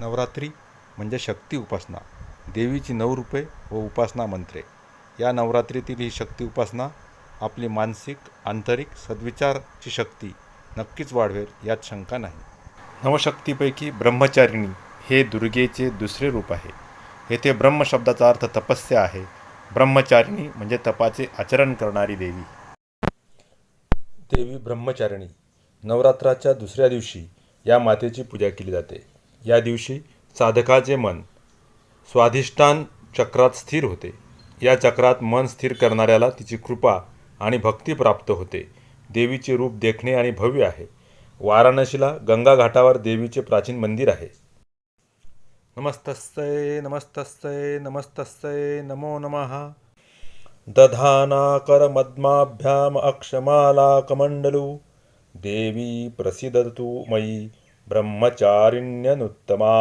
नवरात्री म्हणजे शक्ती उपासना. देवीची नऊ रूपे व उपासना मंत्रे. या नवरात्रीतील ही शक्ती उपासना आपली मानसिक आंतरिक सद्विचारची शक्ती नक्कीच वाढवेल यात शंका नाही. नवशक्तीपैकी ब्रह्मचारिणी हे दुर्गेचे दुसरे रूप आहे. येथे ब्रह्मशब्दाचा अर्थ तपस्या आहे. ब्रह्मचारिणी म्हणजे तपाचे आचरण करणारी देवी. देवी ब्रह्मचारिणी. नवरात्राच्या दुसऱ्या दिवशी या मातेची पूजा केली जाते. या दिवशी साधकाचे मन स्वाधिष्ठान चक्रात स्थिर होते. या चक्रात मन स्थिर करणाऱ्याला तिची कृपा आणि भक्ती प्राप्त होते. देवीचे रूप देखणे आणि भव्य आहे. वाराणसीला गंगा घाटावर देवीचे प्राचीन मंदिर आहे. नमस्तस्यै नमस्तस्यै नमस्तस्यै नमो नमः. दधानाकरमद्माभ्याम अक्षमालाकमण्डलु। देवी प्रसिदतु मयि। ब्रह्मचारिण्यनुत्तमा